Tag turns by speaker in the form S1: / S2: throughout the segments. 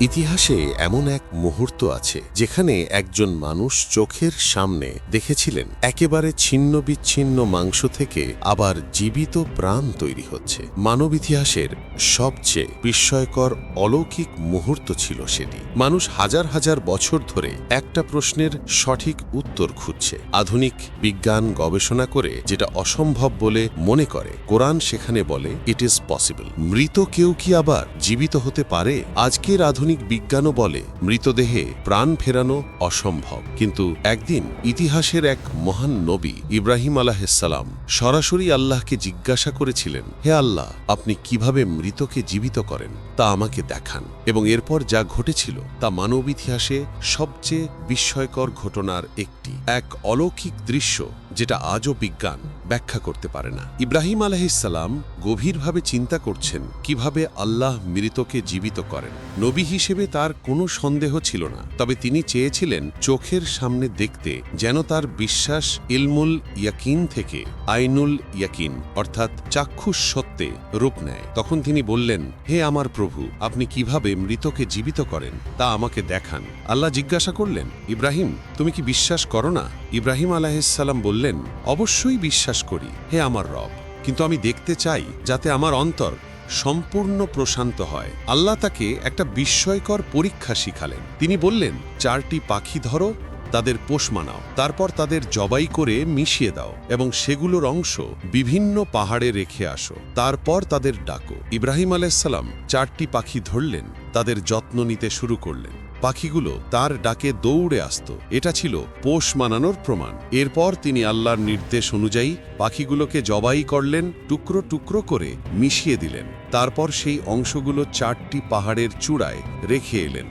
S1: ইতিহাসে এমন এক মুহূর্ত আছে যেখানে একজন মানুষ চোখের সামনে দেখেছিলেন একেবারে ছিন্ন বিচ্ছিন্ন মাংস থেকে আবার জীবিত প্রাণ তৈরি হচ্ছে। মানব ইতিহাসের সবচেয়ে বিস্ময়কর অলৌকিক মুহূর্ত ছিল সেটি। মানুষ হাজার হাজার বছর ধরে একটা প্রশ্নের সঠিক উত্তর খুঁজছে। আধুনিক বিজ্ঞান গবেষণা করে যেটা অসম্ভব বলে মনে করে, কোরআন সেখানে বলে ইট ইজ পসিবল মৃত কেউ কি আবার জীবিত হতে পারে? আজকের আধুনিক বিজ্ঞানও বলে, মৃতদেহে প্রাণ ফেরানো অসম্ভব। কিন্তু একদিন ইতিহাসের এক মহান নবী ইব্রাহিম আলাহিসাল্লাম সরাসরি আল্লাহকে জিজ্ঞাসা করেছিলেন, হে আল্লাহ, আপনি কীভাবে মৃতকে জীবিত করেন? তা আমাকে দেখান। এবং এরপর যা ঘটেছিল তা মানব ইতিহাসে সবচেয়ে বিস্ময়কর ঘটনার একটি, এক অলৌকিক দৃশ্য, যেটা আজও বিজ্ঞান ব্যাখ্যা করতে পারে না। ইব্রাহিম আলহিসাল্লাম গভীরভাবে চিন্তা করছেন কীভাবে আল্লাহ মৃতকে জীবিত করেন। নবী হিসেবে তার কোনো সন্দেহ ছিল না, তবে তিনি চেয়েছিলেন চোখের সামনে দেখতে যেন তার বিশ্বাস ইলমুল ইয়াকিন থেকে আইনুল ইয়াকিন, অর্থাৎ চাক্ষুষ সত্যে রূপ নেয়। তখন তিনি বললেন, হে আমার প্রভু, আপনি কীভাবে মৃতকে জীবিত করেন তা আমাকে দেখান। আল্লাহ জিজ্ঞাসা করলেন, ইব্রাহিম, তুমি কি বিশ্বাস করো না? ইব্রাহিম আলাহিসাল্লাম বললেন, অবশ্যই বিশ্বাস করি, হে আমার রব। কিন্তু আমি দেখতে চাই যাতে আমার অন্তর সম্পূর্ণ প্রশান্ত হয়। আল্লাহ তাকে একটা বিস্ময়কর পরীক্ষা শিখালেন। তিনি বললেন, চারটি পাখি ধরো, তাদের পোষ মানাও। তারপর তাদের জবাই করে মিশিয়ে দাও এবং সেগুলোর অংশ বিভিন্ন পাহাড়ে রেখে আসো। তারপর তাদের ডাকো। ইব্রাহিম আলাইসাল্লাম চারটি পাখি ধরলেন, তাদের যত্ন নিতে শুরু করলেন। পাখিগুলো তার ডাকে দৌড়ে আসত। এটা ছিল পোষ মানানোর প্রমাণ। এরপর তিনি আল্লাহর নির্দেশ অনুযায়ী পাখিগুলোকে জবাই করলেন, টুকরো টুকরো করে মিশিয়ে দিলেন। তারপর সেই অংশগুলো চারটি পাহাড়ের চূড়ায় রেখে এলেন।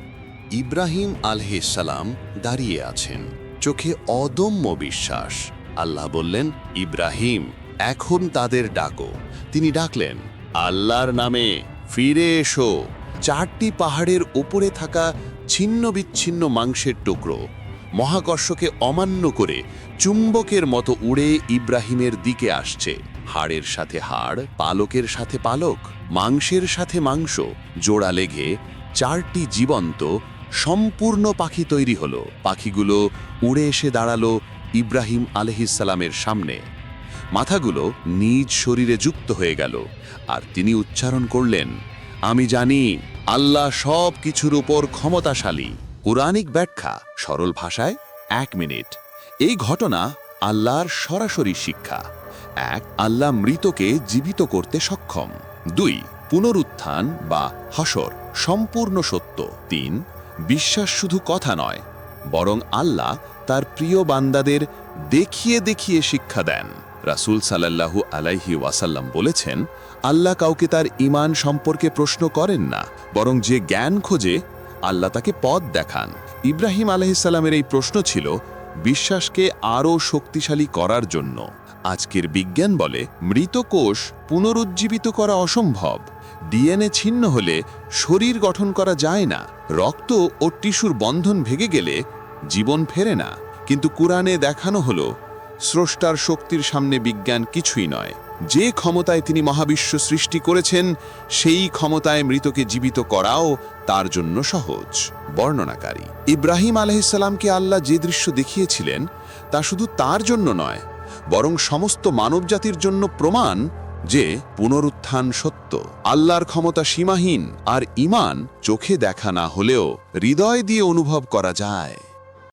S2: ইব্রাহিম আলহে সালাম দাঁড়িয়ে আছেন। চোখে অদম্য বিশ্বাস। আল্লাহ বললেন, ইব্রাহিম, এখন তাদের ডাকো। তিনি ডাকলেন, আল্লাহর নামে ফিরে এসো। চারটি পাহাড়ের ওপরে থাকা ছিন্ন বিচ্ছিন্ন মাংসের টুকরো। মহাকর্ষকে অমান্য করে চুম্বকের মতো উড়ে ইব্রাহিমের দিকে আসছে। হাড়ের সাথে হাড়, পালকের সাথে পালক, মাংসের সাথে মাংস, জোড়া লেগে চারটি জীবন্ত, সম্পূর্ণ পাখি তৈরি হলো। পাখিগুলো উড়ে এসে দাঁড়াল ইব্রাহিম আলহিসাল্লামের সামনে। মাথাগুলো নিজ শরীরে যুক্ত হয়ে গেল। আর তিনি উচ্চারণ করলেন, আমি জানি আল্লাহ সব কিছুর উপর ক্ষমতাশালী। পুরাণিক ব্যাখ্যা, সরল ভাষায় এক মিনিট। এই ঘটনা আল্লাহর সরাসরি শিক্ষা। এক, আল্লাহ মৃতকে জীবিত করতে সক্ষম। দুই, পুনরুত্থান বা হাসর, সম্পূর্ণ সত্য। তিন, বিশ্বাস শুধু কথা নয়, বরং আল্লাহ তার প্রিয় বান্দাদের দেখিয়ে দেখিয়ে শিক্ষা দেন। রাসূল সাল্লাল্লাহু আলাইহি ওয়াসাল্লাম বলেছেন, আল্লাহ কাউকে তার ঈমান সম্পর্কে প্রশ্ন করেন না, বরং যে জ্ঞান খোঁজে, আল্লাহ তাকে পথ দেখান। ইব্রাহিম আলাইহিসসালামের এই প্রশ্ন ছিল, বিশ্বাসকে আরও শক্তিশালী করার জন্য। আজকের বিজ্ঞান বলে, মৃত কোষ পুনরুজ্জীবিত করা অসম্ভব। ডিএনএ ছিন্ন হলে শরীর গঠন করা যায় না, রক্ত ও টিস্যুর বন্ধন ভেঙে গেলে জীবন ফেরে না। কিন্তু কোরআনে দেখানো হলো, স্রষ্টার শক্তির সামনে বিজ্ঞান কিছুই নয়। যে ক্ষমতায় তিনি মহাবিশ্ব সৃষ্টি করেছেন, সেই ক্ষমতায় মৃতকে জীবিত করাও তার জন্য সহজ, বর্ণনাকারী। ইব্রাহিম আলহিসাল্লামকে আল্লাহ যে দৃশ্য দেখিয়েছিলেন, তা শুধু তার জন্য নয়, বরং সমস্ত মানবজাতির জন্য প্রমাণ যে পুনরুত্থান সত্য। আল্লাহর ক্ষমতা সীমাহীন আর ইমান চোখে দেখা না হলেও হৃদয় দিয়ে অনুভব করা যায়।